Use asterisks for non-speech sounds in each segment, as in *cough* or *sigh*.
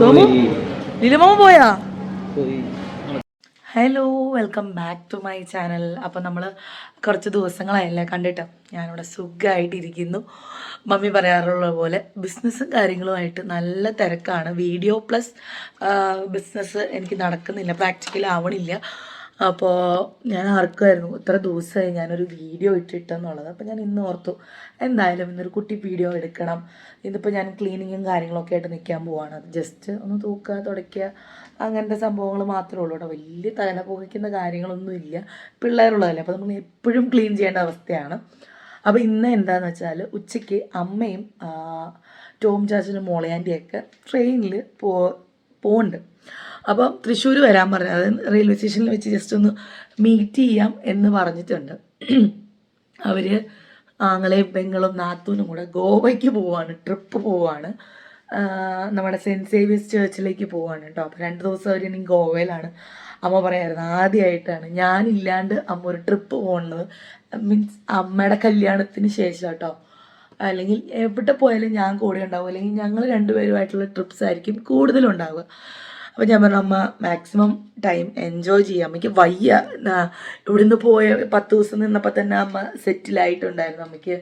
തോമു. ലിലമോ പോയി. Hello welcome back to my channel. അപ്പോൾ നമ്മൾ കുറച്ച് ദിവസങ്ങളായല്ലേ കണ്ടിട്ട്? ഞാനിവിടെ സുഖമായിട്ടിരിക്കുന്നു മമ്മി പറയാറുള്ള പോലെ ബിസിനസ്സും കാര്യങ്ങളുമായിട്ട് നല്ല തിരക്കാണ്. വീഡിയോ പ്ലസ് ബിസിനസ് എനിക്ക് നടക്കുന്നില്ല പ്രാക്ടിക്കൽ ആവണില്ല അപ്പോൾ ഞാൻ ആർക്കുമായിരുന്നു ഇത്ര ദിവസമായി ഞാനൊരു വീഡിയോ ഇട്ടിട്ടെന്നുള്ളത്. അപ്പോൾ ഞാൻ ഇന്ന് ഓർത്തു എന്തായാലും ഇന്നൊരു കുട്ടി വീഡിയോ എടുക്കണം. ഇന്നിപ്പോൾ ഞാൻ ക്ലീനിങ്ങും കാര്യങ്ങളൊക്കെ ആയിട്ട് നിൽക്കാൻ പോവാണ്. ജസ്റ്റ് ഒന്ന് തൂക്കുക തുടയ്ക്കുക അങ്ങനത്തെ സംഭവങ്ങൾ മാത്രമേ ഉള്ളൂ കേട്ടോ. വലിയ തല പുകയ്ക്കുന്ന കാര്യങ്ങളൊന്നും ഇല്ല. പിള്ളേരുള്ളതല്ലേ. അപ്പോൾ നമ്മൾ എപ്പോഴും ക്ലീൻ ചെയ്യേണ്ട അവസ്ഥയാണ്. അപ്പോൾ ഇന്ന് എന്താണെന്ന് വെച്ചാൽ ഉച്ചയ്ക്ക് അമ്മയും ടോം ചാച്ചനും മോളയാന്റെയൊക്കെ ട്രെയിനിൽ പോ പോകുന്നുണ്ട് അപ്പം തൃശ്ശൂർ വരാൻ പറഞ്ഞു. അത് റെയിൽവേ സ്റ്റേഷനിൽ വെച്ച് ജസ്റ്റ് ഒന്ന് മീറ്റ് ചെയ്യാം എന്ന് പറഞ്ഞിട്ടുണ്ട്. അവർ ആങ്ങളെയും പെങ്ങളും നാത്തൂനും കൂടെ ഗോവയ്ക്ക് പോവാണ്. ട്രിപ്പ് പോവാണ്. നമ്മുടെ സെന്റ് സേവിയസ് ചേർച്ചിലേക്ക് പോവാണ് കേട്ടോ. അപ്പോൾ രണ്ട് ദിവസം അവർ ഇനി ഗോവയിലാണ്. അമ്മ പറയായിരുന്നു ആദ്യമായിട്ടാണ് ഞാനില്ലാണ്ട് അമ്മ ഒരു ട്രിപ്പ് പോകുന്നത് മീൻസ് അമ്മയുടെ കല്യാണത്തിന് ശേഷം കേട്ടോ. അല്ലെങ്കിൽ എവിടെ പോയാലും ഞാൻ കൂടെ ഉണ്ടാവും. അല്ലെങ്കിൽ ഞങ്ങൾ രണ്ടുപേരുമായിട്ടുള്ള ട്രിപ്സ് ആയിരിക്കും കൂടുതലും ഉണ്ടാവുക അപ്പോൾ ഞാൻ പറഞ്ഞു അമ്മ മാക്സിമം ടൈം എൻജോയ് ചെയ്യാം. അമ്മയ്ക്ക് വയ്യ ഇവിടുന്ന് പോയ പത്ത് ദിവസം നിന്നപ്പോൾ തന്നെ അമ്മ സെറ്റിലായിട്ടുണ്ടായിരുന്നു അമ്മയ്ക്ക്.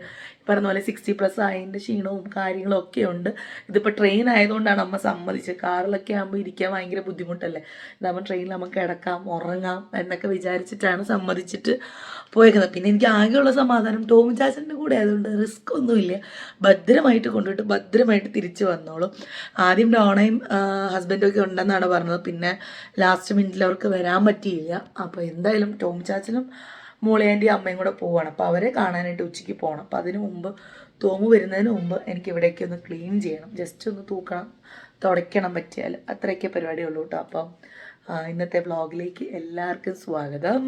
പറഞ്ഞ പോലെ സിക്സ്റ്റി പ്ലസ് ആയതിന്റെ ക്ഷീണവും കാര്യങ്ങളും ഒക്കെ ഉണ്ട്. ഇതിപ്പോൾ ട്രെയിൻ ആയതുകൊണ്ടാണ് അമ്മ സമ്മതിച്ചത്. കാറിലൊക്കെ ആകുമ്പോൾ ഇരിക്കാൻ ഭയങ്കര ബുദ്ധിമുട്ടല്ലേ? ഇതാകുമ്പോൾ ട്രെയിനിൽ നമുക്ക് കിടക്കാം ഉറങ്ങാം എന്നൊക്കെ വിചാരിച്ചിട്ടാണ് സമ്മതിച്ചിട്ട് പോയേക്കുന്നത്. പിന്നെ എനിക്ക് ആകെയുള്ള സമാധാനം ടോം ചാച്ചന്റെ കൂടെ ആയതുകൊണ്ട് റിസ്ക് ഒന്നുമില്ല ഭദ്രമായിട്ട് കൊണ്ടുപോയിട്ട് ഭദ്രമായിട്ട് തിരിച്ചു വന്നോളും. ആദ്യം ഡോണയും ഹസ്ബൻഡും ഒക്കെ ഉണ്ടെന്നാണ് പറഞ്ഞത്. പിന്നെ ലാസ്റ്റ് മിനിറ്റിൽ അവർക്ക് വരാൻ പറ്റിയില്ല. അപ്പോൾ എന്തായാലും ടോം ചാച്ചനും മോളിയാന്റി അമ്മയും കൂടെ പോവാണ്. അപ്പോൾ അവരെ കാണാനായിട്ട് ഉച്ചയ്ക്ക് പോകണം അപ്പോൾ അതിന് മുമ്പ് തോമു വരുന്നതിന് മുമ്പ് എനിക്ക് ഇവിടേക്ക് ഒന്ന് ക്ലീൻ ചെയ്യണം. ജസ്റ്റ് ഒന്ന് തൂക്കണം തുടയ്ക്കണം പറ്റിയാൽ അത്രയൊക്കെ പരിപാടിയുള്ളൂ കേട്ടോ അപ്പം ഇന്നത്തെ വ്ളോഗിലേക്ക് എല്ലാവർക്കും സ്വാഗതം.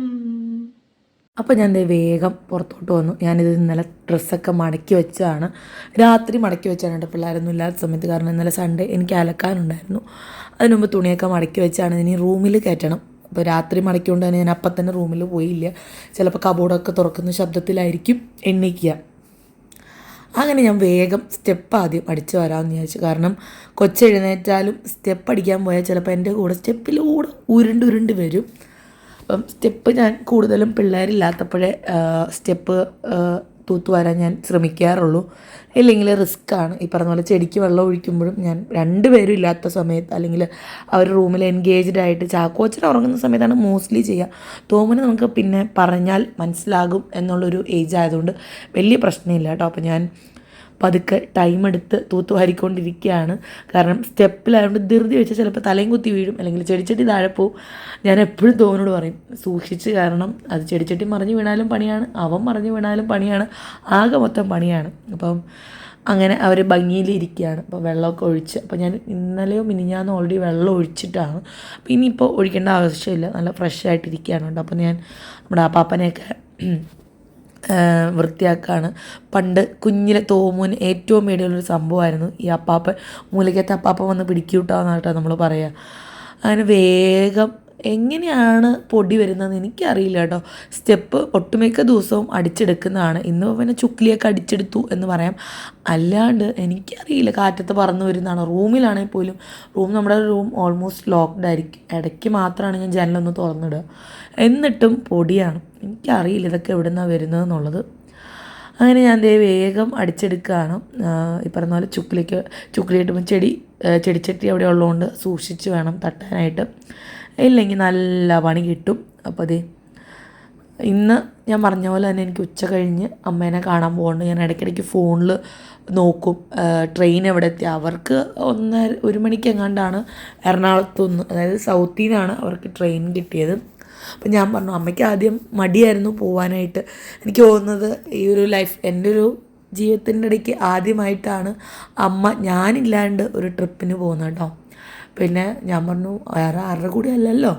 അപ്പോൾ ഞാൻ വേഗം പുറത്തോട്ട് വന്നു. ഞാനിത് ഇന്നലെ ഡ്രസ്സൊക്കെ മടക്കി വെച്ചാണ് രാത്രി മടക്കി വെച്ചാണ് കേട്ടോ പിള്ളേരൊന്നും ഇല്ലാത്ത സമയത്ത്. കാരണം ഇന്നലെ സൺഡേ എനിക്ക് അലക്കാനുണ്ടായിരുന്നു. അതിനുമുമ്പ് തുണിയൊക്കെ മടക്കി വെച്ചാണ്. ഇനി റൂമിൽ കയറ്റണം. അപ്പോൾ രാത്രി മണിക്കൊണ്ട് തന്നെ ഞാൻ അപ്പം തന്നെ റൂമിൽ പോയില്ല. ചിലപ്പോൾ കബോർഡൊക്കെ തുറക്കുന്ന ശബ്ദത്തിലായിരിക്കും എണ്ണിക്കുക. അങ്ങനെ ഞാൻ വേഗം സ്റ്റെപ്പ് ആദ്യം അടിച്ചു വരാമെന്ന് വിചാരിച്ചു. കാരണം കൊച്ചെഴുന്നേറ്റാലും സ്റ്റെപ്പ് അടിക്കാൻ പോയാൽ ചിലപ്പോൾ എന്റെ കൂടെ സ്റ്റെപ്പിലൂടെ ഉരുണ്ട് ഉരുണ്ട് വരും. അപ്പം സ്റ്റെപ്പ് ഞാൻ കൂടുതലും പിള്ളേരില്ലാത്തപ്പോഴേ സ്റ്റെപ്പ് തൂത്തു വരാൻ ഞാൻ ശ്രമിക്കാറുള്ളൂ. ഇല്ലെങ്കിൽ റിസ്ക്കാണ്. ഈ പറഞ്ഞ പോലെ ചെടിക്ക് വെള്ളം ഒഴിക്കുമ്പോഴും ഞാൻ രണ്ടുപേരും ഇല്ലാത്ത സമയത്ത് അല്ലെങ്കിൽ അവർ റൂമിൽ എൻഗേജ്ഡ് ആയിട്ട് ചാക്കോച്ചൻ ഉറങ്ങുന്ന സമയത്താണ് മോസ്റ്റ്ലി ചെയ്യുക തോമന് നമുക്ക് പിന്നെ പറഞ്ഞാൽ മനസ്സിലാകും എന്നുള്ളൊരു ഏജ് ആയതുകൊണ്ട് വലിയ പ്രശ്നമില്ല കേട്ടോ. അപ്പോൾ ഞാൻ പതുക്കെ ടൈം എടുത്ത് തൂത്ത് വാരിക്കൊണ്ടിരിക്കുകയാണ്. കാരണം സ്റ്റെപ്പിലായതുകൊണ്ട് ധൃതി വെച്ച് ചിലപ്പോൾ തലയും കുത്തി വീഴും. അല്ലെങ്കിൽ ചെടിച്ചട്ടി താഴെ പോവും. ഞാൻ എപ്പോഴും തോന്നോട് പറയും സൂക്ഷിച്ച് കാരണം അത് ചെടിച്ചട്ടി മറിഞ്ഞു വീണാലും പണിയാണ് അവൻ മറിഞ്ഞു വീണാലും പണിയാണ് ആകെ മൊത്തം പണിയാണ്. അപ്പം അങ്ങനെ അവർ ഭംഗിയിലിരിക്കുകയാണ്. അപ്പോൾ വെള്ളമൊക്കെ ഒഴിച്ച് അപ്പോൾ ഞാൻ ഇന്നലെയോ മിനിഞ്ഞാന്നോ ഓൾറെഡി വെള്ളം ഒഴിച്ചിട്ടാണ്. അപ്പോൾ ഇനിയിപ്പോൾ ഒഴിക്കേണ്ട ആവശ്യമില്ല. നല്ല ഫ്രഷ് ആയിട്ടിരിക്കുകയാണ്. കേട്ടോ അപ്പോൾ ഞാൻ നമ്മുടെ ആ ആഹ് വൃത്തിയാക്കാണ്. പണ്ട് കുഞ്ഞിലെ തോമൂന് ഏറ്റവും പേടിയുള്ളൊരു സംഭവമായിരുന്നു ഈ അപ്പാപ്പൻ മൂലയ്ക്കത്തെ അപ്പാപ്പൻ വന്ന് പിടിക്കൂട്ടാന്നാട്ടോ നമ്മൾ പറയുക അങ്ങനെ വേഗം എങ്ങനെയാണ് പൊടി വരുന്നതെന്ന് എനിക്കറിയില്ല കേട്ടോ. സ്റ്റെപ്പ് ഒട്ടുമിക്ക ദിവസവും അടിച്ചെടുക്കുന്നതാണ്. ഇന്ന് പിന്നെ ചുക്ലിയൊക്കെ അടിച്ചെടുത്തു എന്ന് പറയാം. അല്ലാണ്ട് എനിക്കറിയില്ല കാറ്റത്ത് പറന്ന് വരുന്നതാണ്. റൂമിലാണെങ്കിൽ പോലും റൂം നമ്മുടെ റൂം ഓൾമോസ്റ്റ് ലോക്ക്ഡ് ആയിരിക്കും. ഇടയ്ക്ക് മാത്രമാണ് ഞാൻ ജനലൊന്ന് തുറന്നിടുക. എന്നിട്ടും പൊടിയാണ്. എനിക്കറിയില്ല ഇതൊക്കെ എവിടെ നിന്നാണ് വരുന്നതെന്നുള്ളത് അങ്ങനെ ഞാൻ ദേ വേഗം അടിച്ചെടുക്കുകയാണ്. ഈ പറഞ്ഞ പോലെ ചുക്കിലേക്ക് ചുക്കിലിട്ടുമ്പോൾ ചെടി ചെടിച്ചട്ടി അവിടെ ഉള്ളതുകൊണ്ട് സൂക്ഷിച്ച് വേണം തട്ടാനായിട്ട്. ഇല്ലെങ്കിൽ നല്ല പണി കിട്ടും. അപ്പോൾ അതേ ഇന്ന് ഞാൻ പറഞ്ഞ പോലെ തന്നെ എനിക്ക് ഉച്ച കഴിഞ്ഞ് അമ്മേനെ കാണാൻ പോകുന്നുണ്ട് ഞാൻ ഇടയ്ക്കിടയ്ക്ക് ഫോണിൽ നോക്കും. ട്രെയിൻ എവിടെ എത്തി? അവർക്ക് ഒന്ന് ഒരു മണിക്ക് എങ്ങാണ്ടാണ് എറണാകുളത്തുനിന്ന് അതായത് സൗത്തിൽ നിന്നാണ് അവർക്ക് ട്രെയിൻ കിട്ടിയത്. അപ്പം ഞാൻ പറഞ്ഞു അമ്മയ്ക്ക് ആദ്യം മടിയായിരുന്നു പോവാനായിട്ട്. എനിക്ക് തോന്നുന്നത് ഈ ഒരു ലൈഫ് എന്റെ ഒരു ജീവിതത്തിന്റെ ഇടയ്ക്ക് ആദ്യമായിട്ടാണ് അമ്മ ഞാനില്ലാണ്ട് ഒരു ട്രിപ്പിന് പോകുന്നത് കേട്ടോ. പിന്നെ ഞാൻ പറഞ്ഞു വേറെ ആരുടെ കൂടെ അല്ലല്ലോ?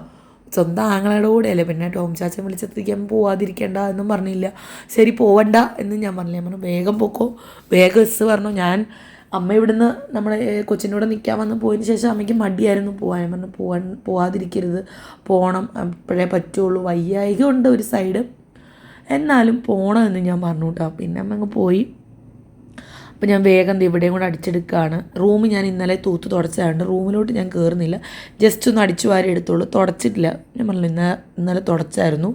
സ്വന്തം ആങ്ങളയുടെ കൂടെയല്ലേ. പിന്നെ ടോം ചാച്ചൻ വിളിച്ചെത്തിക്കാൻ പോവാതിരിക്കേണ്ട എന്നും പറഞ്ഞില്ല. ശരി പോവണ്ട എന്ന് ഞാൻ പറഞ്ഞില്ല ഞാൻ പറഞ്ഞു വേഗം പൊക്കോ. വേഗം എസ് പറഞ്ഞു ഞാൻ അമ്മ ഇവിടുന്ന് നമ്മുടെ കൊച്ചിനോട് നിൽക്കാൻ വന്ന് പോയതിന് ശേഷം അമ്മയ്ക്ക് മടിയായിരുന്നു പോകാൻ ഞാൻ പറഞ്ഞു പോവാൻ പോവാതിരിക്കരുത്. പോകണം അപ്പോഴേ പറ്റുള്ളൂ. വയ്യായിക ഉണ്ട് ഒരു സൈഡ് എന്നാലും പോകണമെന്ന് ഞാൻ പറഞ്ഞു കേട്ടോ പിന്നെ അമ്മ അങ്ങ് പോയി. അപ്പോൾ ഞാൻ വേഗം ഇവിടെയും കൂടെ അടിച്ചെടുക്കുകയാണ് റൂം ഞാൻ ഇന്നലെ തൂത്ത് തുടച്ചതാണ് റൂമിലോട്ട് ഞാൻ കയറുന്നില്ല ജസ്റ്റ് ഒന്ന് അടിച്ചു വാരി എടുത്തോളൂ. തുടച്ചിട്ടില്ല. ഞാൻ പറഞ്ഞു ഇന്ന ഇന്നലെ തുടച്ചായിരുന്നു.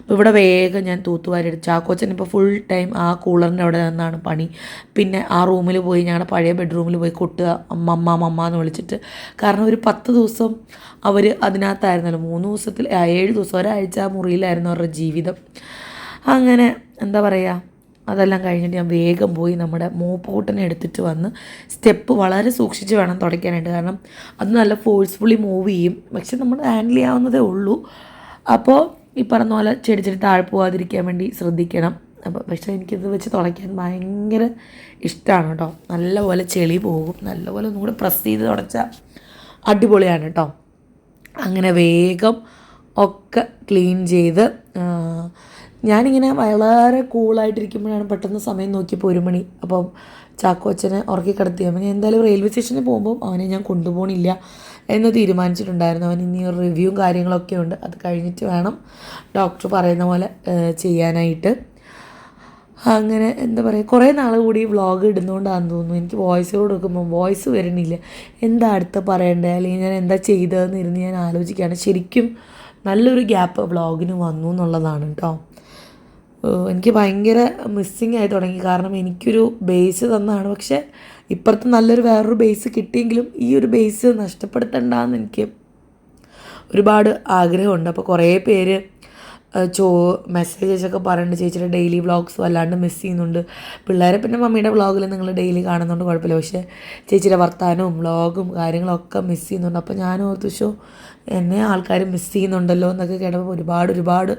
അപ്പോൾ ഇവിടെ വേഗം ഞാൻ തൂത്തുവാരി എടുത്തു. ചാക്കോച്ചൻ ഇപ്പോൾ ഫുൾ ടൈം ആ കൂളറിന്റെ അവിടെ നിന്നാണ് പണി. പിന്നെ ആ റൂമിൽ പോയി ഞങ്ങളുടെ പഴയ ബെഡ്റൂമിൽ പോയി കൊട്ടുക അമ്മമ്മ അമ്മ എന്ന് വിളിച്ചിട്ട്. കാരണം ഒരു പത്ത് ദിവസം അവർ അതിനകത്തായിരുന്നല്ലോ. മൂന്ന് ദിവസത്തിൽ ഏഴ് ദിവസം ഒരാഴ്ച മുറിയിലായിരുന്നു അവരുടെ ജീവിതം. അങ്ങനെ എന്താ പറയുക അതെല്ലാം കഴിഞ്ഞിട്ട് ഞാൻ വേഗം പോയി നമ്മുടെ മൂപ്പൂട്ടനെ എടുത്തിട്ട് വന്ന് സ്റ്റെപ്പ് വളരെ സൂക്ഷിച്ച് വേണം തുടയ്ക്കാനായിട്ട്. കാരണം അത് നല്ല ഫോഴ്സ്ഫുള്ളി മൂവ് ചെയ്യും. പക്ഷെ നമ്മൾ ഹാൻഡിൽ ചെയ്യാവുന്നതേ ഉള്ളൂ. അപ്പോൾ ഈ പറഞ്ഞ പോലെ ചെടി ചെടി താഴെ പോകാതിരിക്കാൻ വേണ്ടി ശ്രദ്ധിക്കണം. അപ്പോൾ പക്ഷേ എനിക്കിത് വെച്ച് തുടയ്ക്കാൻ ഭയങ്കര ഇഷ്ടമാണ് കേട്ടോ. നല്ലപോലെ ചെളി പോകും. നല്ലപോലെ ഒന്നും കൂടെ പ്രസ് ചെയ്ത് തുടച്ചാൽ അടിപൊളിയാണ് കേട്ടോ. അങ്ങനെ വേഗം ഒക്കെ ക്ലീൻ ചെയ്ത് ഞാനിങ്ങനെ വളരെ കൂളായിട്ടിരിക്കുമ്പോഴാണ് പെട്ടെന്ന് സമയം നോക്കിയപ്പോൾ ഒരു മണി. അപ്പം ചാക്കോച്ചനെ ഉറക്കി കിടത്തി. അപ്പം ഞാൻ എന്തായാലും റെയിൽവേ സ്റ്റേഷനിൽ പോകുമ്പോൾ അവനെ ഞാൻ കൊണ്ടുപോകണില്ല എന്ന് തീരുമാനിച്ചിട്ടുണ്ടായിരുന്നു. അവൻ ഇനി ഒരു റിവ്യൂവും കാര്യങ്ങളൊക്കെ ഉണ്ട്. അത് കഴിഞ്ഞിട്ട് വേണം ഡോക്ടർ പറയുന്ന പോലെ ചെയ്യാനായിട്ട്. അങ്ങനെ എന്താ പറയുക കുറേ നാൾ കൂടി വ്ളോഗ് ഇടുന്നതുകൊണ്ടാണെന്ന് തോന്നുന്നു. എനിക്ക് വോയിസ് കൊടുക്കുമ്പോൾ വോയിസ് വരണില്ല. എന്താ അടുത്ത പറയണ്ടേ? അല്ലെങ്കിൽ ഞാൻ എന്താ ചെയ്തതെന്ന് ഇരുന്ന് ഞാൻ ആലോചിക്കുകയാണ്. ശരിക്കും നല്ലൊരു ഗ്യാപ്പ് വ്ളോഗിന് വന്നു എന്നുള്ളതാണ് കേട്ടോ എനിക്ക് ഭയങ്കര മിസ്സിങ് ആയി തുടങ്ങി. കാരണം എനിക്കൊരു ബേസ് തന്നാണ്. പക്ഷേ ഇപ്പുറത്ത് നല്ലൊരു വേറൊരു ബേസ് കിട്ടിയെങ്കിലും ഈ ഒരു ബേസ് നഷ്ടപ്പെടുത്തണ്ടെന്ന് എനിക്ക് ഒരുപാട് ആഗ്രഹമുണ്ട്. അപ്പോൾ കുറേ പേര് ചോ മെസ്സേജസ് ഒക്കെ പറയുന്നുണ്ട് ചേച്ചിയുടെ ഡെയിലി വ്ളോഗ്സ് വല്ലാണ്ട് മിസ് ചെയ്യുന്നുണ്ട്. പിള്ളേരെ പിന്നെ മമ്മിയുടെ വ്ളോഗിൽ നിങ്ങൾ ഡെയിലി കാണുന്നുണ്ട് കുഴപ്പമില്ല. പക്ഷേ ചേച്ചിയുടെ വർത്താനവും വ്ളോഗും കാര്യങ്ങളൊക്കെ മിസ് ചെയ്യുന്നുണ്ട്. അപ്പോൾ ഞാൻ ഓർത്തു എന്നെ ആൾക്കാർ മിസ് ചെയ്യുന്നുണ്ടല്ലോ എന്നൊക്കെ കേട്ടപ്പോൾ ഒരുപാട് ഒരുപാട്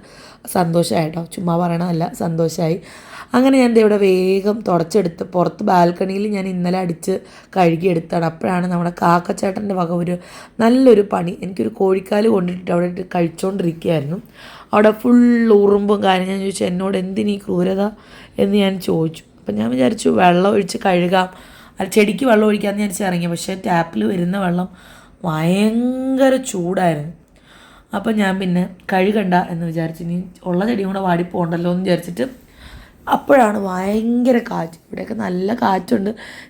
സന്തോഷമായി കേട്ടോ ചുമ്മാ പറയണമല്ല സന്തോഷമായി അങ്ങനെ ഞാൻ ഇവിടെ വേഗം തുടച്ചെടുത്ത് പുറത്ത് ബാൽക്കണിയിൽ ഞാൻ ഇന്നലെ അടിച്ച് കഴുകിയെടുത്താണ്. അപ്പോഴാണ് നമ്മുടെ കാക്കച്ചേട്ടന്റെ വക ഒരു നല്ലൊരു പണി. എനിക്കൊരു കോഴിക്കാൽ കൊണ്ടിട്ട് അവിടെ കഴിച്ചുകൊണ്ടിരിക്കുകയായിരുന്നു അവിടെ ഫുൾ ഉറുമ്പും കാര്യം ഞാൻ ചോദിച്ചു എന്നോട് എന്തിനീ ക്രൂരത? എന്ന് ഞാൻ ചോദിച്ചു. അപ്പം ഞാൻ വിചാരിച്ചു വെള്ളം ഒഴിച്ച് കഴുകാം. ചെടിക്ക് വെള്ളം ഒഴിക്കാമെന്ന് ഞാൻ ഇറങ്ങി. പക്ഷേ ടാപ്പിൽ വരുന്ന വെള്ളം ഭയങ്കര ചൂടായിരുന്നു. അപ്പം ഞാൻ പിന്നെ കഴുകണ്ട എന്ന് വിചാരിച്ച് ഇനി ഉള്ള ചെടിയും കൂടെ വാടിപ്പോണ്ടല്ലോ എന്ന് വിചാരിച്ചിട്ട് അപ്പോഴാണ് ഭയങ്കര കാറ്റ്. ഇവിടെയൊക്കെ നല്ല കാറ്റുണ്ട്.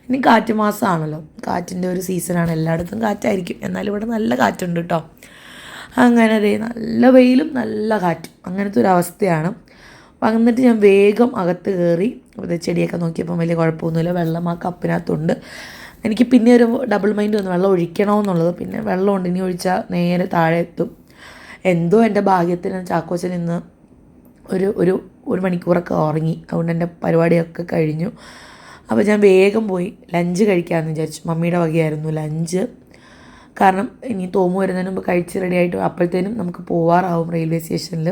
ഇനി കാറ്റ് മാസമാണല്ലോ. കാറ്റിന്റെ ഒരു സീസണാണ്. എല്ലായിടത്തും കാറ്റായിരിക്കും. എന്നാലും ഇവിടെ നല്ല കാറ്റുണ്ട് കേട്ടോ. അങ്ങനെ അതേ നല്ല വെയിലും നല്ല കാറ്റും. അങ്ങനത്തെ ഒരു അവസ്ഥയാണ്. വന്നിട്ട് ഞാൻ വേഗം അകത്ത് കയറി. ചെടിയൊക്കെ നോക്കിയപ്പം വലിയ കുഴപ്പമൊന്നുമില്ല. വെള്ളം ആ കപ്പിനകത്തുണ്ട്. എനിക്ക് പിന്നെ ഒരു ഡബിൾ മൈൻഡ് വന്നു. വെള്ളം ഒഴിക്കണമെന്നുള്ളത്. പിന്നെ വെള്ളം ഉണ്ട് ഇനി ഒഴിച്ചാൽ നേരെ താഴെ എത്തും. എന്തോ എന്റെ ഭാഗ്യത്തിന് ചാക്കോച്ചൻ ഇന്ന് ഒരു ഒരു ഒരു മണിക്കൂറൊക്കെ ഉറങ്ങി. അതുകൊണ്ട് എന്റെ പരിപാടിയൊക്കെ കഴിഞ്ഞു. അപ്പോൾ ഞാൻ വേഗം പോയി ലഞ്ച് കഴിക്കാമെന്ന് വിചാരിച്ചു. മമ്മിയുടെ വകയായിരുന്നു ലഞ്ച് കാരണം ഇനി തോമു വരുന്നതിന് മുമ്പ് കഴിച്ച് റെഡി ആയിട്ട് അപ്പോഴത്തേനും നമുക്ക് പോവാറാവും റെയിൽവേ സ്റ്റേഷനിൽ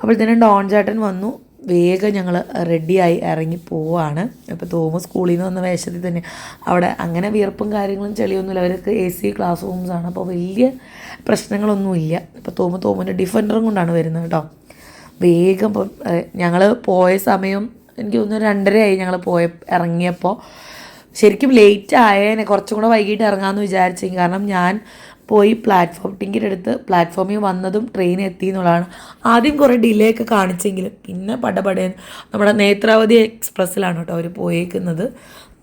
അപ്പോഴത്തേനും ഡോൺ ചേട്ടൻ വന്നു. വേഗം ഞങ്ങൾ റെഡിയായി ഇറങ്ങി പോവാണ്. ഇപ്പോൾ തോമസ് സ്കൂളിൽ നിന്ന് വന്ന വേഷത്തിൽ തന്നെ. അവിടെ അങ്ങനെ വിയർപ്പും കാര്യങ്ങളും ചെളിയൊന്നുമില്ല. അവർക്ക് എ സി ക്ലാസ് റൂംസാണ് അപ്പോൾ വലിയ പ്രശ്നങ്ങളൊന്നുമില്ല. ഇപ്പോൾ തോമ തോമന്റെ ഡിഫൻഡറും കൊണ്ടാണ് വരുന്നത് കേട്ടോ. വേഗം ഇപ്പം ഞങ്ങൾ പോയ സമയം എനിക്ക് തോന്നുന്നു രണ്ടരയായി ഞങ്ങൾ പോയ ഇറങ്ങിയപ്പോൾ ശരിക്കും ലേറ്റ് ആയേനെ. കുറച്ചും കൂടെ വൈകിട്ട് ഇറങ്ങാമെന്ന് വിചാരിച്ചെങ്കിൽ കാരണം ഞാൻ പോയി പ്ലാറ്റ്ഫോം ടിക്കറ്റ് എടുത്ത് പ്ലാറ്റ്ഫോമിൽ വന്നതും ട്രെയിൻ എത്തി എന്നുള്ളതാണ് ആദ്യം കുറേ ഡിലേ ഒക്കെ കാണിച്ചെങ്കിലും പിന്നെ പടപടയൻ നമ്മുടെ നേത്രാവതി എക്സ്പ്രസ്സിലാണ് കേട്ടോ അവർ പോയേക്കുന്നത്.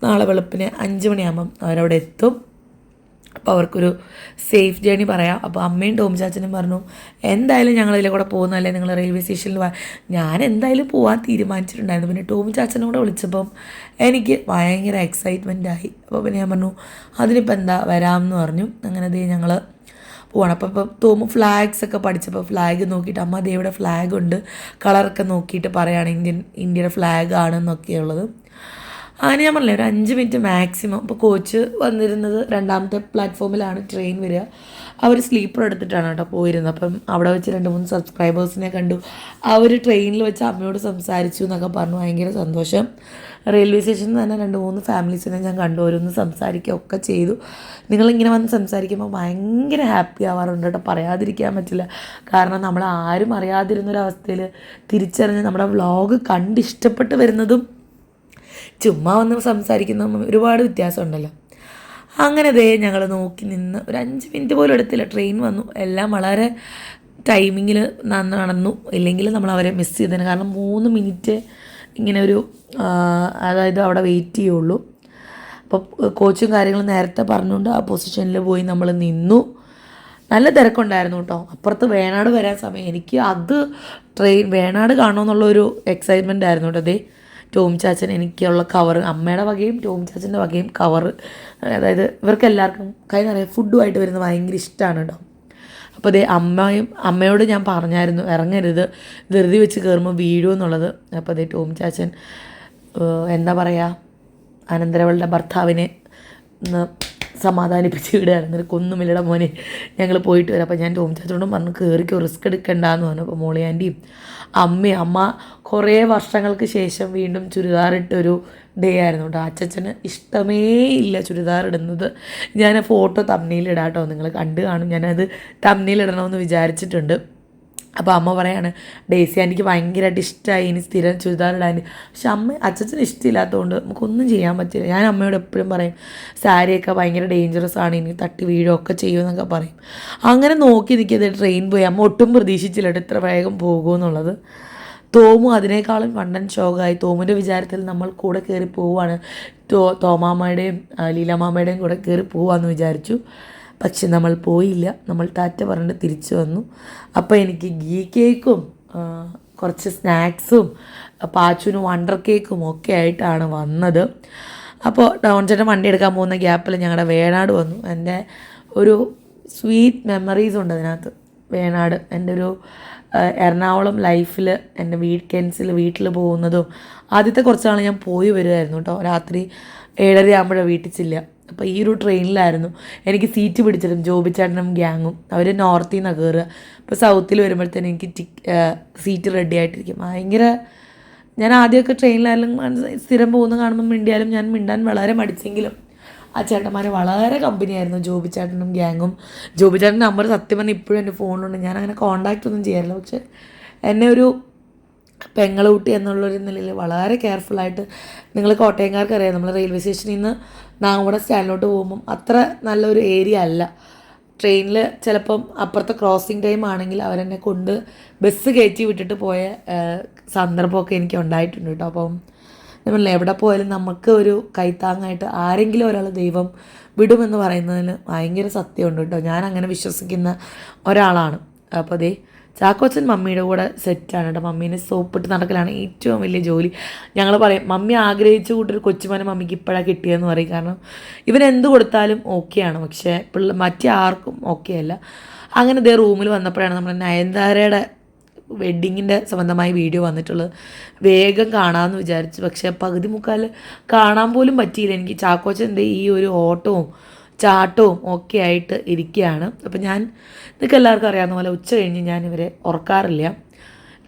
നാളെ വെളുപ്പിന് അഞ്ച് മണിയാകുമ്പം അവരവിടെ എത്തും. അപ്പോൾ അവർക്കൊരു സേഫ് ജേണി പറയാം. അപ്പോൾ അമ്മയും ടോം ചാച്ചനും പറഞ്ഞു എന്തായാലും ഞങ്ങൾ ഇതിലെ കൂടെ പോകുന്നതല്ലേ നിങ്ങൾ റെയിൽവേ സ്റ്റേഷനിൽ ഞാൻ എന്തായാലും പോകാൻ തീരുമാനിച്ചിട്ടുണ്ടായിരുന്നു. പിന്നെ ടോം ചാച്ചനും കൂടെ വിളിച്ചപ്പം എനിക്ക് ഭയങ്കര എക്സൈറ്റ്മെന്റ് ആയി. അപ്പോൾ പിന്നെ ഞാൻ പറഞ്ഞു അതിനിപ്പോൾ എന്താ വരാമെന്ന് പറഞ്ഞു. അങ്ങനെ അതേ ഞങ്ങൾ പോവാണ്. അപ്പോൾ ഇപ്പം തോമു ഫ്ലാഗ്സ് ഒക്കെ പഠിച്ചപ്പോൾ ഫ്ലാഗ് നോക്കിയിട്ട് അമ്മ ദേ ഇവിടെ ഫ്ലാഗ് ഉണ്ട്. കളറൊക്കെ നോക്കിയിട്ട് പറയുകയാണ് ഇന്ത്യൻ ഇന്ത്യയുടെ ഫ്ലാഗ് ആണെന്നൊക്കെയുള്ളത്. അങ്ങനെ ഞാൻ പറഞ്ഞില്ല ഒരു അഞ്ച് മിനിറ്റ് മാക്സിമം ഇപ്പോൾ കോച്ച് വന്നിരുന്നത് രണ്ടാമത്തെ പ്ലാറ്റ്ഫോമിലാണ് ട്രെയിൻ വരിക. അവർ സ്ലീപ്പർ എടുത്തിട്ടാണ് കേട്ടോ പോയിരുന്നത്. അപ്പം അവിടെ വെച്ച് രണ്ട് മൂന്ന് സബ്സ്ക്രൈബേഴ്സിനെ കണ്ടു. അവർ ട്രെയിനിൽ വെച്ച് അമ്മയോട് സംസാരിച്ചു എന്നൊക്കെ പറഞ്ഞു. ഭയങ്കര സന്തോഷം. റെയിൽവേ സ്റ്റേഷനിൽ തന്നെ രണ്ട് മൂന്ന് ഫാമിലീസിനെ ഞാൻ കണ്ടു. ഓരോന്ന് സംസാരിക്കുകയൊക്കെ ചെയ്തു. നിങ്ങളിങ്ങനെ വന്ന് സംസാരിക്കുമ്പോൾ ഭയങ്കര ഹാപ്പി ആവാറുണ്ട് കേട്ടോ. പറയാതിരിക്കാൻ പറ്റില്ല. കാരണം നമ്മൾ ആരും അറിയാതിരുന്നൊരവസ്ഥയിൽ തിരിച്ചറിഞ്ഞ് നമ്മുടെ വ്ളോഗ് കണ്ടിഷ്ടപ്പെട്ട് വരുന്നതും ചുമ്മാ വന്ന് സംസാരിക്കുന്ന ഒരുപാട് വ്യത്യാസമുണ്ടല്ലോ. അങ്ങനെ ദേ ഞങ്ങൾ നോക്കി നിന്ന് ഒരു അഞ്ച് മിനിറ്റ് പോലും എടുത്തില്ല. ട്രെയിൻ വന്നു. എല്ലാം വളരെ ടൈമിങ്ങിൽ നടന്നു. ഇല്ലെങ്കിൽ നമ്മൾ അവരെ മിസ് ചെയ്തതിന് കാരണം മൂന്ന് മിനിറ്റ് ഇങ്ങനെ ഒരു അതായത് അവിടെ വെയിറ്റ് ചെയ്യുള്ളൂ. അപ്പോൾ കോച്ചും കാര്യങ്ങളും നേരത്തെ പറഞ്ഞുകൊണ്ട് ആ പൊസിഷനിൽ പോയി നമ്മൾ നിന്നു. നല്ല തിരക്കുണ്ടായിരുന്നു കേട്ടോ. അപ്പുറത്ത് വേണാട് വരാൻ സമയം. എനിക്ക് അത് ട്രെയിൻ വേണാട് കാണുമെന്നുള്ളൊരു എക്സൈറ്റ്മെന്റ് ആയിരുന്നു കേട്ടോ അതേ ടോം ചാച്ചൻ എനിക്കുള്ള കവർ അമ്മയുടെ വകയും ടോം ചാച്ചന്റെ വകയും കവർ അതായത് ഇവർക്ക് എല്ലാവർക്കും കൈ നിറയെ ഫുഡുമായിട്ട് വരുന്നത് ഭയങ്കര ഇഷ്ടമാണ് കേട്ടോ അപ്പോൾ അതേ അമ്മയും അമ്മയോട് ഞാൻ പറഞ്ഞായിരുന്നു ഇറങ്ങരുത് ധൃതി വെച്ച് കയറുമ്പോൾ വീഴുമെന്നുള്ളത് അപ്പോൾ അതേ ടോം ചാച്ചൻ എന്താ പറയുക അനന്തരവളുടെ ഭർത്താവിനെ സമാധാനിപ്പിച്ച് വിടുകയായിരുന്നു കൊന്നുമില്ലട മോനെ ഞങ്ങൾ പോയിട്ട് വരാം. അപ്പോൾ ഞാൻ ടോം ചാച്ചോടും പറഞ്ഞു കയറിക്കോ റിസ്ക് എടുക്കണ്ടെന്ന് പറഞ്ഞു. അപ്പോൾ മോളി ആന്റിയും അമ്മയും അമ്മ കുറേ വർഷങ്ങൾക്ക് ശേഷം വീണ്ടും ചുരിദാറിട്ടൊരു ഡേ ആയിരുന്നു കേട്ടോ അച്ചച്ചന് ഇഷ്ടമേ ഇല്ല ചുരിദാർ ഇടുന്നത്. ഞാൻ ഫോട്ടോ തമ്മിയിലിടാം കേട്ടോ നിങ്ങൾ കണ്ടു കാണും. ഞാനത് തമ്മിയിലിടണമെന്ന് വിചാരിച്ചിട്ടുണ്ട്. അപ്പോൾ അമ്മ പറയാണ് ഡേസി ആന്റിക്ക് ഭയങ്കരമായിട്ട് ഇഷ്ടമായി ഇനി സ്ഥിരം ചുരിദാർ ഇടാൻ പക്ഷെ അമ്മ അച്ഛച്ചന് ഇഷ്ടമില്ലാത്തതുകൊണ്ട് നമുക്കൊന്നും ചെയ്യാൻ പറ്റില്ല. ഞാൻ അമ്മയോട് എപ്പോഴും പറയും സാരിയൊക്കെ ഭയങ്കര ഡേഞ്ചറസ് ആണ് ഇനി തട്ടി വീഴുകയൊക്കെ ചെയ്യുമെന്നൊക്കെ പറയും. അങ്ങനെ നോക്കി നിൽക്കിയത് ട്രെയിൻ പോയി. അമ്മ ഒട്ടും പ്രതീക്ഷിച്ചില്ല ഇത്ര വേഗം പോകുമെന്നുള്ളത് തോമു അതിനേക്കാളും വണ്ടൻ ഷോക്കായി തോമുന്റെ വിചാരത്തിൽ നമ്മൾ കൂടെ കയറി പോവുകയാണ് തോ തോമാമ്മയുടെയും ലീലാമാമ്മയുടെയും കൂടെ കയറി പോവാന്ന് വിചാരിച്ചു. പക്ഷെ നമ്മൾ പോയില്ല. നമ്മൾ ടാറ്റ പറഞ്ഞിട്ട് തിരിച്ചു വന്നു. അപ്പോൾ എനിക്ക് ഗീ കേക്കും കുറച്ച് സ്നാക്സും പാച്ചുവിന് വണ്ടർ കേക്കും ഒക്കെ ആയിട്ടാണ് വന്നത്. അപ്പോൾ ഡൗൺ ചേട്ടൻ വണ്ടി എടുക്കാൻ പോകുന്ന ഗ്യാപ്പിൽ ഞങ്ങളുടെ വേണാട് വന്നു. എന്റെ ഒരു സ്വീറ്റ് മെമ്മറീസ് ഉണ്ട് അതിനകത്ത്. വേണാട് എന്റെ ഒരു എറണാകുളം ലൈഫിൽ എന്റെ വീക്കെൻഡ്സിൽ വീട്ടിൽ പോകുന്നതും ആദ്യത്തെ കുറച്ച് നാൾ ഞാൻ പോയി വരുമായിരുന്നു കേട്ടോ. രാത്രി ഏഴര ആകുമ്പോഴേ വീട്ടിൽ അപ്പോൾ ഈ ഒരു ട്രെയിനിലായിരുന്നു എനിക്ക് സീറ്റ് പിടിച്ചിരുന്നു. ജോബി ചേട്ടനും ഗ്യാങ്ങും അവർ നോർത്തിൽ നിന്നാണ് കയറുക അപ്പോൾ സൗത്തിൽ വരുമ്പോഴത്തേനും എനിക്ക് സീറ്റ് റെഡി ആയിട്ടിരിക്കും. ഭയങ്കര ഞാൻ ആദ്യമൊക്കെ ട്രെയിനിലായാലും സ്ഥിരം പോകുന്ന കാണുമ്പോൾ മിണ്ടിയാലും ഞാൻ മിണ്ടാൻ വളരെ മടിച്ചെങ്കിലും ആ ചേട്ടന്മാരെ വളരെ കമ്പനിയായിരുന്നു ജോബി ചേട്ടനും ഗ്യാങ്ങും ജോബി ചേട്ടന്റെ നമ്പർ സത്യം പറഞ്ഞാൽ ഇപ്പോഴും എന്റെ ഫോണിലുണ്ട്. ഞാൻ അങ്ങനെ കോണ്ടാക്റ്റ് ഒന്നും ചെയ്യാറില്ല പക്ഷേ എന്നെ ഒരു പെങ്ങളൂട്ടി എന്നുള്ളൊരു നിലയിൽ വളരെ കെയർഫുള്ളായിട്ട് നിങ്ങൾ കോട്ടയംകാർക്ക് അറിയാം നമ്മൾ റെയിൽവേ സ്റ്റേഷനിൽ നിന്ന് നാഗമ്പട സ്റ്റാൻഡിലോട്ട് പോകുമ്പം അത്ര നല്ലൊരു ഏരിയ അല്ല. ട്രെയിനിൽ ചിലപ്പം അപ്പുറത്തെ ക്രോസിങ് ടൈം ആണെങ്കിൽ അവരെന്നെ കൊണ്ട് ബസ് കയറ്റി വിട്ടിട്ട് പോയ സന്ദർഭമൊക്കെ എനിക്ക് ഉണ്ടായിട്ടുണ്ട് കേട്ടോ അപ്പം നമ്മളെ എവിടെ പോയാലും നമുക്ക് ഒരു കൈത്താങ്ങായിട്ട് ആരെങ്കിലും ഒരാൾ ദൈവം വിടുമെന്ന് പറയുന്നതിന് ഭയങ്കര സത്യമുണ്ട് കേട്ടോ ഞാൻ അങ്ങനെ വിശ്വസിക്കുന്ന ഒരാളാണ്. അപ്പോൾ ദേ ചാക്കോച്ചൻ മമ്മിയുടെ കൂടെ സെറ്റാണ് കേട്ടോ മമ്മീനെ സോപ്പിട്ട് നടക്കലാണ് ഏറ്റവും വലിയ ജോലി. ഞങ്ങൾ പറയും മമ്മി ആഗ്രഹിച്ച കൂട്ടൊരു കൊച്ചുമോനെ മമ്മിക്ക് ഇപ്പോഴാണ് കിട്ടിയതെന്ന് പറയും. കാരണം ഇവൻ കൊടുത്താലും ഓക്കെയാണ് പക്ഷേ പിള്ള മറ്റേ ആർക്കും ഓക്കെ അല്ല. അങ്ങനെ ഇതേ റൂമിൽ വന്നപ്പോഴാണ് നമ്മുടെ നയൻതാരയുടെ വെഡ്ഡിങ്ങിന്റെ സംബന്ധമായ വീഡിയോ വന്നിട്ടുള്ളത്. വേഗം കാണാമെന്ന് വിചാരിച്ചു. പക്ഷേ പകുതി മുക്കാൽ കാണാൻ പോലും പറ്റിയില്ല. എനിക്ക് ചാക്കോച്ചന്റെ ഈ ഒരു ഓട്ടവും ചാട്ടവും ഒക്കെ ആയിട്ട് ഇരിക്കുകയാണ്. അപ്പം ഞാൻ നിങ്ങൾക്ക് എല്ലാവർക്കും അറിയാവുന്ന പോലെ ഉച്ച കഴിഞ്ഞ് ഞാൻ ഇവരെ ഉറക്കാറില്ല.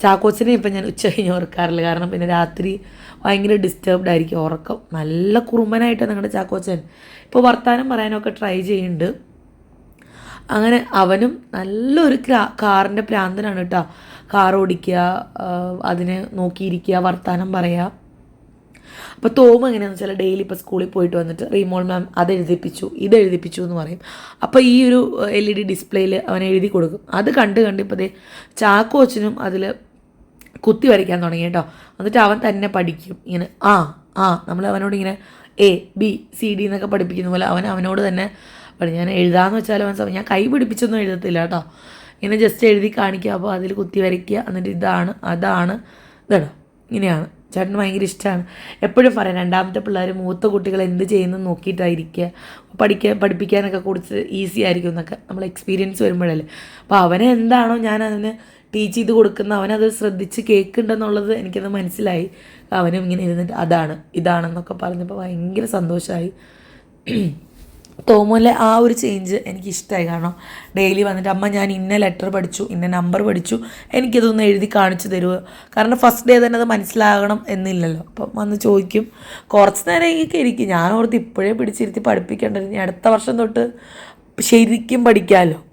ചാക്കോച്ചിനെ ഇപ്പം ഞാൻ ഉച്ച കഴിഞ്ഞ് ഉറക്കാറില്ല. കാരണം പിന്നെ രാത്രി ഭയങ്കര ഡിസ്റ്റർബ്ഡ് ആയിരിക്കും ഉറക്കം. നല്ല കുറുമ്പനായിട്ട് നിങ്ങളുടെ ചാക്കോച്ചൻ. ഇപ്പോൾ വർത്തമാനം പറയാനൊക്കെ ട്രൈ ചെയ്യുന്നുണ്ട്. അങ്ങനെ അവനും നല്ലൊരു കാറിന്റെ പ്രാന്തനാണ് കേട്ടോ. കാർ ഓടിക്കുക അതിനെ നോക്കിയിരിക്കുക വർത്താനം പറയുക അപ്പോൾ തോമ എങ്ങനെയാണെന്ന് വെച്ചാൽ ഡെയിലി ഇപ്പോൾ സ്കൂളിൽ പോയിട്ട് വന്നിട്ട് റീമോൾ മാം അത് എഴുതിപ്പിച്ചു ഇത് എഴുതിപ്പിച്ചു എന്ന് പറയും. അപ്പോൾ ഈ ഒരു എൽ ഇ ഡി ഡിസ്പ്ലേയിൽ അവൻ എഴുതി കൊടുക്കും. അത് കണ്ട് കണ്ട് ഇപ്പോൾ ദേ ചാക്കോച്ചനും അതിൽ കുത്തി വരയ്ക്കാൻ തുടങ്ങി കേട്ടോ. എന്നിട്ട് അവൻ തന്നെ പഠിക്കും. ഇങ്ങനെ ആ ആ നമ്മൾ അവനോട് ഇങ്ങനെ എ ബി സി ഡി എന്നൊക്കെ പഠിപ്പിക്കുന്ന പോലെ അവൻ അവനോട് തന്നെ പഠി ഞാൻ എഴുതാന്ന് വെച്ചാൽ അവൻ ഞാൻ കൈ പിടിപ്പിച്ചൊന്നും എഴുതത്തില്ല കേട്ടോ. ഇങ്ങനെ ജസ്റ്റ് എഴുതി കാണിക്കുക. അപ്പോൾ അതിൽ കുത്തി വരയ്ക്കുക. എന്നിട്ട് ഇതാണ് അതാണ് ഇതാണ് ഇങ്ങനെയാണ്. ചേട്ടന് ഭയങ്കര ഇഷ്ടമാണ് എപ്പോഴും പറയാം രണ്ടാമത്തെ പിള്ളേർ മൂത്ത കുട്ടികൾ എന്ത് ചെയ്യുന്നു നോക്കിയിട്ടായിരിക്കുക. പഠിക്കാൻ പഠിപ്പിക്കാനൊക്കെ കുറച്ച് ഈസി ആയിരിക്കും എന്നൊക്കെ നമ്മൾ എക്സ്പീരിയൻസ് വരുമ്പോഴല്ലേ. അപ്പോൾ അവനെ എന്താണോ ഞാൻ അതിന് ടീച്ച് ചെയ്ത് കൊടുക്കുന്ന അവനത് ശ്രദ്ധിച്ച് കേൾക്കുന്നുണ്ടെന്നുള്ളത് എനിക്കത് മനസ്സിലായി. അവനും ഇങ്ങനെ ഇരുന്നിട്ട് അതാണ് ഇതാണെന്നൊക്കെ പറഞ്ഞപ്പോൾ ഭയങ്കര സന്തോഷമായി തോമോലെ ആ ഒരു ചേഞ്ച് എനിക്ക് ഇഷ്ടമായി കാരണം ഡെയിലി വന്നിട്ട് അമ്മ ഞാൻ ഇന്ന ലെറ്റർ പഠിച്ചു ഇന്ന നമ്പർ പഠിച്ചു എനിക്കിതൊന്ന് എഴുതി കാണിച്ചു തരുമോ കാരണം ഫസ്റ്റ് ഡേ തന്നെ അത് മനസ്സിലാകണം എന്നില്ലല്ലോ. അപ്പം വന്ന് ചോദിക്കും. കുറച്ച് നേരം നേരമൊക്കെ ഇരിക്കും ഞാൻ ഓർത്ത് ഇപ്പോഴേ പിടിച്ചിരുത്തി പഠിപ്പിക്കേണ്ടത് ഇനി അടുത്ത വർഷം തൊട്ട് ശരിക്കും പഠിക്കാമല്ലോ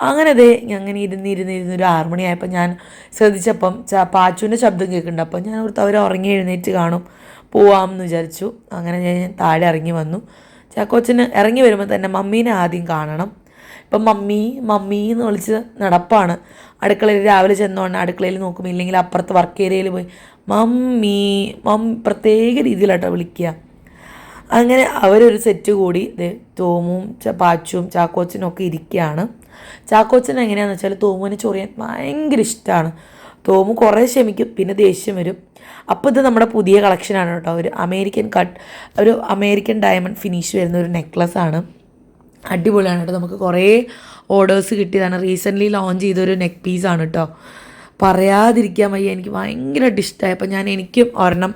അങ്ങനെ ദേ അങ്ങനെ ഇരുന്ന് ഇരുന്ന് ഒരു ആറ് മണിയായപ്പോൾ ഞാൻ ശ്രദ്ധിച്ചപ്പം പാച്ചുവിന്റെ ശബ്ദം കേൾക്കുന്നുണ്ട്. അപ്പം ഞാൻ ഓർത്ത് അവർ ഉറങ്ങി എഴുന്നേറ്റ് കാണും. പോവാമെന്ന് വിചാരിച്ചു. അങ്ങനെ ഞാൻ താഴെ ഇറങ്ങി വന്നു. ചാക്കോച്ചന് ഇറങ്ങി വരുമ്പോൾ തന്നെ മമ്മീനെ ആദ്യം കാണണം. ഇപ്പം മമ്മി മമ്മി എന്ന് വിളിച്ച് നടപ്പാണ്. അടുക്കളയിൽ രാവിലെ ചെന്നോണ്ട് അടുക്കളയിൽ നോക്കും ഇല്ലെങ്കിൽ അപ്പുറത്ത് വർക്ക് ഏരിയയിൽ പോയി മമ്മി മം പ്രത്യേക രീതിയിലാട്ടോ വിളിക്കുക. അങ്ങനെ അവരൊരു സെറ്റ് കൂടി ഇത് തോമും പാച്ചും ചാക്കോച്ചനും ഒക്കെ ഇരിക്കുകയാണ്. ചാക്കോച്ചൻ എങ്ങനെയാണെന്ന് വെച്ചാൽ തോമുവിനെ ചൊറിയാൻ ഭയങ്കര ഇഷ്ടമാണ് തോമു കുറേ ക്ഷമിക്കും പിന്നെ ദേഷ്യം വരും. അപ്പോൾ ഇത് നമ്മുടെ പുതിയ കളക്ഷനാണ് കേട്ടോ. ഒരു അമേരിക്കൻ കട്ട് ഒരു അമേരിക്കൻ ഡയമണ്ട് ഫിനിഷ് വരുന്ന ഒരു നെക്ലസ് ആണ്. അടിപൊളിയാണ് കേട്ടോ. നമുക്ക് കുറേ ഓർഡേഴ്സ് കിട്ടിയതാണ്. റീസെന്റ്ലി ലോഞ്ച് ചെയ്തൊരു നെക്ക് പീസാണ് കേട്ടോ. പറയാതിരിക്കാൻ വയ്യ. എനിക്ക് ഭയങ്കരമായിട്ട് ഇഷ്ടമായി അപ്പോൾ ഞാൻ എനിക്കും ഒരെണ്ണം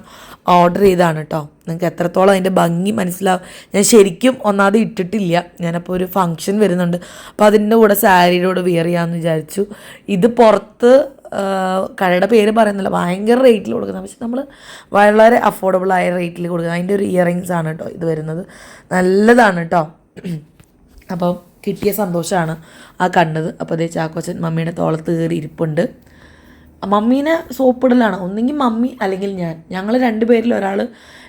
ഓർഡർ ചെയ്താണ് കേട്ടോ. നിങ്ങൾക്ക് എത്രത്തോളം അതിന്റെ ഭംഗി മനസ്സിലാവും. ഞാൻ ശരിക്കും ഒന്നാമത് ഇട്ടിട്ടില്ല. ഞാനപ്പോൾ ഒരു ഫങ്ഷൻ വരുന്നുണ്ട്. അപ്പോൾ അതിന്റെ കൂടെ സാരിയുടെ കൂടെ വിയർ ചെയ്യാമെന്ന് വിചാരിച്ചു. ഇത് പുറത്ത് കടയുടെ പേര് പറയുന്നില്ല. ഭയങ്കര റേറ്റിൽ കൊടുക്കുന്നത് പക്ഷെ നമ്മൾ വളരെ അഫോർഡബിൾ ആയ റേറ്റിൽ കൊടുക്കുന്നത് അതിന്റെ ഒരു ഇയറിങ്സ് ആണ് കേട്ടോ ഇത് വരുന്നത്. നല്ലതാണ് കേട്ടോ അപ്പം കിട്ടിയ സന്തോഷമാണ് ആ കണ്ടത്. അപ്പോൾ അതേ ചാക്കോച്ചൻ മമ്മിയുടെ തോളത്ത് കയറി ഇരിപ്പുണ്ട്. മമ്മീനെ സോപ്പിടലാണ്. ഒന്നെങ്കിൽ മമ്മി അല്ലെങ്കിൽ ഞാൻ. ഞങ്ങൾ രണ്ടുപേരിൽ ഒരാൾ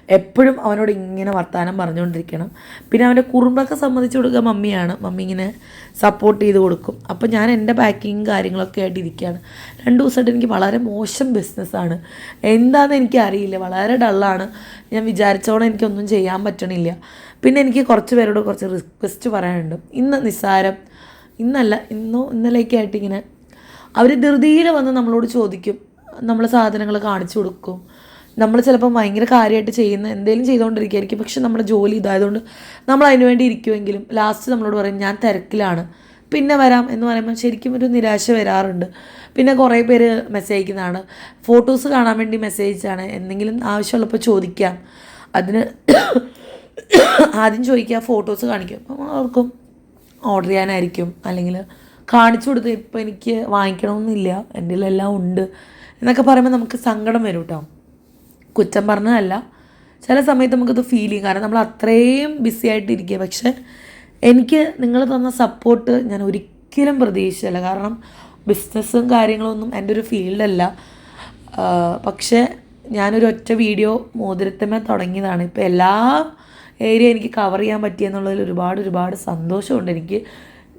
എപ്പോഴും അവനോട് ഇങ്ങനെ വർത്തമാനം പറഞ്ഞുകൊണ്ടിരിക്കണം. പിന്നെ അവന്റെ കുറുമ്പൊക്കെ സമ്മതിച്ചു കൊടുക്കുക മമ്മിയാണ്. മമ്മി ഇങ്ങനെ സപ്പോർട്ട് ചെയ്ത് കൊടുക്കും. അപ്പോൾ ഞാൻ എന്റെ പാക്കിങ് കാര്യങ്ങളൊക്കെ ആയിട്ട് ഇരിക്കുകയാണ്. രണ്ട് ദിവസമായിട്ട് എനിക്ക് വളരെ മോശം ബിസിനസ്സാണ് എന്താണെന്ന് എനിക്ക് അറിയില്ല. വളരെ ഡള്ളാണ് ഞാൻ വിചാരിച്ചോളം എനിക്കൊന്നും ചെയ്യാൻ പറ്റണില്ല. പിന്നെ എനിക്ക് കുറച്ച് പേരോട് കുറച്ച് റിക്വസ്റ്റ് പറയാനുണ്ട്. ഇന്ന് നിസ്സാരം. ഇന്നല്ല ഇന്നോ ഇന്നലേക്കായിട്ട് ഇങ്ങനെ അവർ ധൃതിയിൽ വന്ന് നമ്മളോട് ചോദിക്കും നമ്മൾ സാധനങ്ങൾ കാണിച്ചു കൊടുക്കും. നമ്മൾ ചിലപ്പോൾ ഭയങ്കര കാര്യമായിട്ട് ചെയ്യുന്ന എന്തെങ്കിലും ചെയ്തുകൊണ്ടിരിക്കുകയായിരിക്കും പക്ഷെ നമ്മുടെ ജോലി ഇതായതുകൊണ്ട് നമ്മൾ അതിനു വേണ്ടി ഇരിക്കുമെങ്കിലും ലാസ്റ്റ് നമ്മളോട് പറയും ഞാൻ തിരക്കിലാണ്. പിന്നെ വരാം. എന്ന് പറയുമ്പോൾ ശരിക്കും ഒരു നിരാശ വരാറുണ്ട്. പിന്നെ കുറേ പേര് മെസ്സേജ് അയക്കുന്നതാണ്. ഫോട്ടോസ് കാണാൻ വേണ്ടി മെസ്സേജ് അയച്ചാണ് എന്തെങ്കിലും ആവശ്യമുള്ളപ്പോൾ ചോദിക്കാം. അതിന് *coughs* ആദ്യം ചോദിക്കുക ഫോട്ടോസ് കാണിക്കും. അപ്പം അവർക്കും ഓർഡർ ചെയ്യാനായിരിക്കും. അല്ലെങ്കിൽ കാണിച്ചു കൊടുത്ത് ഇപ്പം എനിക്ക് വാങ്ങിക്കണമെന്നില്ല. എന്റെ എല്ലാം ഉണ്ട്. എന്നൊക്കെ പറയുമ്പോൾ നമുക്ക് സങ്കടം വരും കേട്ടോ കുറ്റം പറഞ്ഞതല്ല. ചില സമയത്ത് നമുക്കത് ഫീൽ ചെയ്യും. കാരണം നമ്മൾ അത്രയും ബിസി ആയിട്ടിരിക്കുക. പക്ഷേ എനിക്ക് നിങ്ങൾ തന്ന സപ്പോർട്ട് ഞാൻ ഒരിക്കലും പ്രതീക്ഷിച്ചില്ല. കാരണം ബിസിനസ്സും കാര്യങ്ങളൊന്നും എന്റെ ഒരു ഫീൽഡല്ല പക്ഷേ ഞാനൊരു ഒറ്റ വീഡിയോ മോതിരത്തമേ തുടങ്ങിയതാണ്. ഇപ്പോൾ എല്ലാ ഏരിയ എനിക്ക് കവർ ചെയ്യാൻ പറ്റിയെന്നുള്ളതിൽ ഒരുപാട് ഒരുപാട് സന്തോഷമുണ്ട്. എനിക്ക്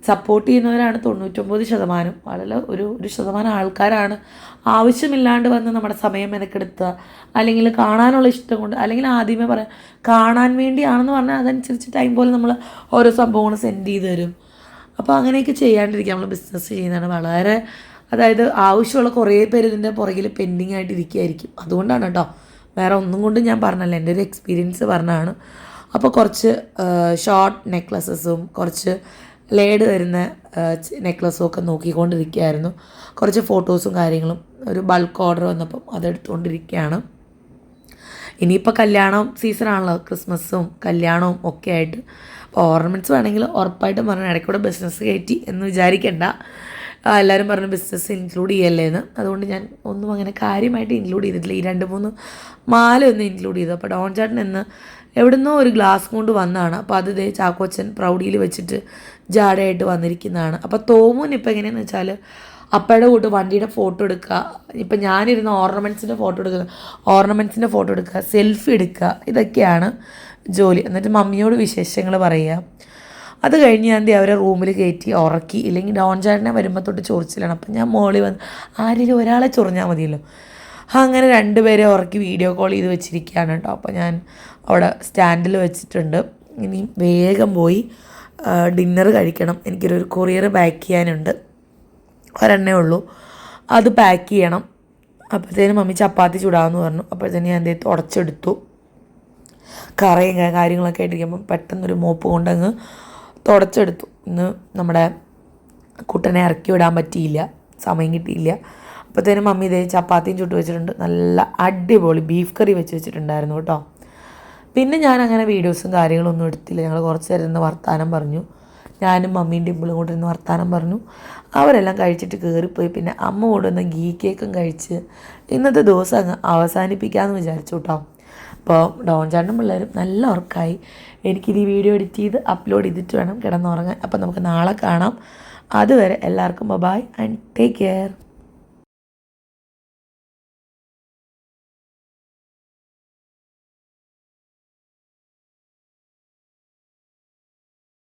സപ്പോർട്ട് ചെയ്യുന്നവരാണ് തൊണ്ണൂറ്റൊമ്പത് ശതമാനം. വളരെ ഒരു ഒരു ശതമാനം ആൾക്കാരാണ്. ആവശ്യമില്ലാണ്ട് വന്ന് നമ്മുടെ സമയം മെനക്കെടുത്തുക അല്ലെങ്കിൽ കാണാനുള്ള ഇഷ്ടം കൊണ്ട് അല്ലെങ്കിൽ ആദ്യമേ പറയാം കാണാൻ വേണ്ടിയാണെന്ന് പറഞ്ഞാൽ അതനുസരിച്ച് ടൈം പോലെ നമ്മൾ ഓരോ സംഭവങ്ങൾ സെൻഡ് ചെയ്ത് തരും. അപ്പോൾ അങ്ങനെയൊക്കെ ചെയ്യാണ്ടിരിക്കുക നമ്മൾ ബിസിനസ് ചെയ്യുന്നതാണ്. വളരെ അതായത് ആവശ്യമുള്ള കുറേ പേര് ഇതിന്റെ പുറകിൽ പെൻഡിങ് ആയിട്ട് ഇരിക്കുകയായിരിക്കും. അതുകൊണ്ടാണ് കേട്ടോ. വേറെ ഒന്നും കൊണ്ടും ഞാൻ പറഞ്ഞല്ല. എന്റെ ഒരു എക്സ്പീരിയൻസ് പറഞ്ഞതാണ്. അപ്പോൾ കുറച്ച് ഷോർട്ട് നെക്ലസസും കുറച്ച് ലേഡ് തരുന്ന നെക്ലസ്സും ഒക്കെ നോക്കിക്കൊണ്ടിരിക്കുകയായിരുന്നു. കുറച്ച് ഫോട്ടോസും കാര്യങ്ങളും ഒരു ബൾക്ക് ഓർഡർ വന്നപ്പം അതെടുത്തുകൊണ്ടിരിക്കുകയാണ്. ഇനിയിപ്പോൾ കല്യാണം സീസണാണല്ലോ ക്രിസ്മസും കല്യാണവും ഒക്കെ ആയിട്ട്. അപ്പോൾ ഓർണമെന്റ്സ് വേണമെങ്കിൽ ഉറപ്പായിട്ടും പറഞ്ഞു ഇടയ്ക്കൂടെ ബിസിനസ് കയറ്റി എന്ന് വിചാരിക്കേണ്ട. എല്ലാവരും പറഞ്ഞു ബിസിനസ് ഇൻക്ലൂഡ് ചെയ്യല്ലേ എന്ന്. അതുകൊണ്ട് ഞാൻ ഒന്നും അങ്ങനെ കാര്യമായിട്ട് ഇൻക്ലൂഡ് ചെയ്തിട്ടില്ല. ഈ രണ്ട് മൂന്ന് മാല ഒന്ന് ഇൻക്ലൂഡ് ചെയ്തു. അപ്പോൾ ഡോൺ ചാട്ടൻ എന്ന് എവിടുന്നോ ഒരു ഗ്ലാസ് കൊണ്ട് വന്നാണ്. അപ്പോൾ അത് ദേ ചാക്കോച്ചൻ പ്രൗഢിയിൽ വെച്ചിട്ട് ജാടയായിട്ട് വന്നിരിക്കുന്നതാണ്. അപ്പോൾ തോമുൻ ഇപ്പോൾ എങ്ങനെയാണെന്ന് വെച്ചാൽ അപ്പയുടെ കൂട്ട് വണ്ടിയുടെ ഫോട്ടോ എടുക്കുക. ഇപ്പം ഞാനിരുന്ന ഓർണമെന്റ്സിന്റെ ഫോട്ടോ എടുക്കുക. ഓർണമെന്റ്സിന്റെ ഫോട്ടോ എടുക്കുക. സെൽഫി എടുക്കുക. ഇതൊക്കെയാണ് ജോലി. എന്നിട്ട് മമ്മിയോട് വിശേഷങ്ങൾ പറയുക. അത് കഴിഞ്ഞ് ഞാൻ എന്തി അവരെ റൂമിൽ കയറ്റി ഉറക്കി. ഇല്ലെങ്കിൽ ഡോൺ ചേട്ടനെ വരുമ്പോൾ തൊട്ട് ചൊറിച്ചിലാണ്. അപ്പം ഞാൻ മോളിൽ വന്ന് ആരെങ്കിലും ഒരാളെ ചൊറിഞ്ഞാൽ മതിയല്ലോ. അങ്ങനെ രണ്ടുപേരെ ഉറക്കി വീഡിയോ കോൾ ചെയ്ത് വെച്ചിരിക്കുകയാണ് കേട്ടോ. അപ്പോൾ ഞാൻ അവിടെ സ്റ്റാൻഡിൽ വെച്ചിട്ടുണ്ട്. ഇനി വേഗം പോയി ഡിന്നർ കഴിക്കണം. എനിക്കൊരു കൊറിയർ പാക്ക് ചെയ്യാനുണ്ട്. ഒരെണ്ണേ ഉള്ളൂ. അത് പാക്ക് ചെയ്യണം. അപ്പോഴത്തേനും മമ്മി ചപ്പാത്തി ചൂടാമെന്ന് പറഞ്ഞു. അപ്പോഴത്തേനും ഞാൻ എന്തേ ഉടച്ചെടുത്തു കറയും കാര്യങ്ങളൊക്കെ ആയിട്ടിരിക്കുമ്പം പെട്ടെന്നൊരു മോപ്പ് കൊണ്ടങ്ങ് തുടച്ചെടുത്തു. ഇന്ന് നമ്മുടെ കുട്ടനെ ഇറക്കി വിടാൻ പറ്റിയില്ല. സമയം കിട്ടിയില്ല. അപ്പോഴത്തേനും മമ്മി ഇതേ ചപ്പാത്തിയും ചുട്ട് വെച്ചിട്ടുണ്ട്. നല്ല അടിപൊളി ബീഫ് കറി വെച്ച് വെച്ചിട്ടുണ്ടായിരുന്നു കേട്ടോ. പിന്നെ ഞാൻ അങ്ങനെ വീഡിയോസും കാര്യങ്ങളൊന്നും എടുത്തില്ല. ഞങ്ങൾ കുറച്ച് നേരം വർത്താനം പറഞ്ഞു. ഞാനും മമ്മിയും ഡിമ്പിളും കൂടെ ഇരുന്ന് വർത്താനം പറഞ്ഞു. അവരെല്ലാം കഴിച്ചിട്ട് കയറിപ്പോയി പിന്നെ അമ്മ കൊണ്ടുവന്ന ഗീ കേക്കും കഴിച്ച് ഇന്നത്തെ ദിവസം അങ്ങ് അവസാനിപ്പിക്കാമെന്ന് വിചാരിച്ചു കേട്ടോ. അപ്പോൾ ഡോൺ ചാണ്ടും പിള്ളേരും നല്ല ഉറക്കായി. എനിക്കിത് ഈ വീഡിയോ എഡിറ്റ് ചെയ്ത് അപ്ലോഡ് ചെയ്തിട്ട് വേണം കിടന്നുറങ്ങാൻ. അപ്പോൾ നമുക്ക് നാളെ കാണാം. അതുവരെ എല്ലാവർക്കും ബൈ ആൻഡ് ടേക്ക് കെയർ